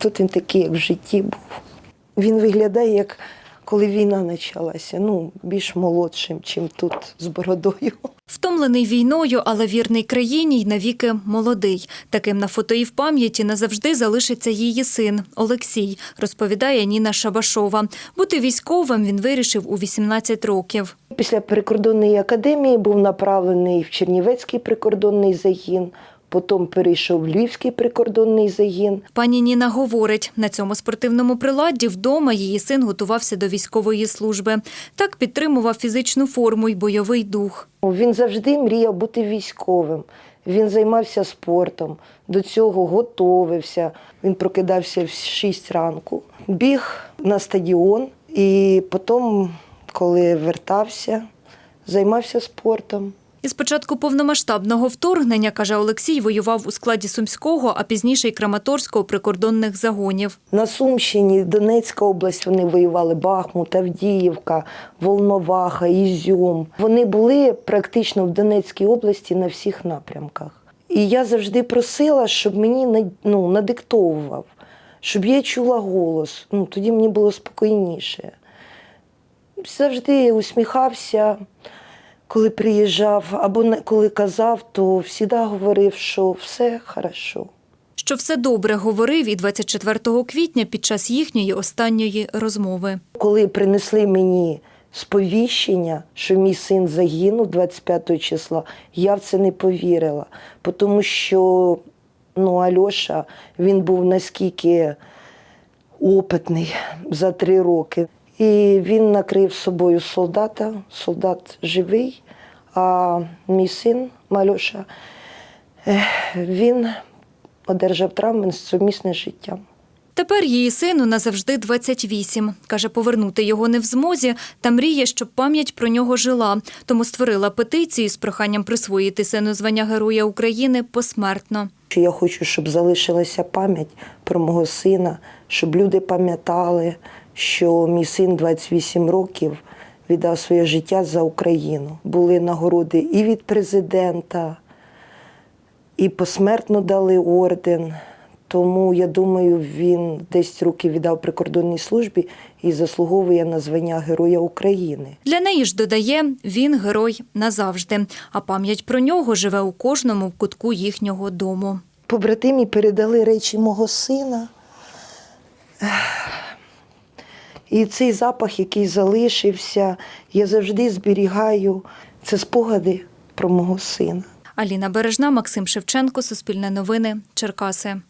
Тут він такий, як в житті був. Він виглядає, як коли війна почалася. Ну, більш молодшим, чим тут з бородою. Втомлений війною, але вірний країні й навіки молодий. Таким на фото і в пам'яті назавжди залишиться її син Олексій, розповідає Ніна Шабашова. Бути військовим він вирішив у 18 років. Після прикордонної академії був направлений в Чернівецький прикордонний загін, потім перейшов в Львівський прикордонний загін. Пані Ніна говорить, на цьому спортивному приладді вдома її син готувався до військової служби. Так підтримував фізичну форму й бойовий дух. Він завжди мріяв бути військовим. Він займався спортом, до цього готовився. Він прокидався в 6 ранку, біг на стадіон і потім, коли вертався, займався спортом. Із початку повномасштабного вторгнення, каже Олексій, воював у складі Сумського, а пізніше й Краматорського прикордонних загонів. На Сумщині, Донецька область, вони воювали Бахмут, Авдіївка, Волноваха, Ізюм. Вони були практично в Донецькій області на всіх напрямках. І я завжди просила, щоб мені ну, надиктовував, щоб я чула голос. Ну, тоді мені було спокійніше. Завжди усміхався, коли приїжджав, або коли казав, то завжди говорив, що все хорошо. Що все добре говорив і 24 квітня під час їхньої останньої розмови. Коли принесли мені сповіщення, що мій син загинув 25 числа, я в це не повірила. Тому що ну, Альоша він був наскільки опитний за три роки. І він накрив собою солдата, солдат живий, а мій син Мальоша, він одержав травми сумісне сумісним життям. Тепер її сину назавжди 28. Каже, повернути його не в змозі та мріє, щоб пам'ять про нього жила. Тому створила петицію з проханням присвоїти сину звання Героя України посмертно. Я хочу, щоб залишилася пам'ять про мого сина, щоб люди пам'ятали, що мій син 28 років віддав своє життя за Україну. Були нагороди і від президента, і посмертно дали орден. Тому я думаю, він 10 років віддав прикордонній службі і заслуговує на звання Героя України. Для неї ж додає, він герой назавжди, а пам'ять про нього живе у кожному кутку їхнього дому. Побратимі передали речі мого сина. І цей запах, який залишився, я завжди зберігаю. Це спогади про мого сина. Аліна Бережна, Максим Шевченко, Суспільне новини, Черкаси.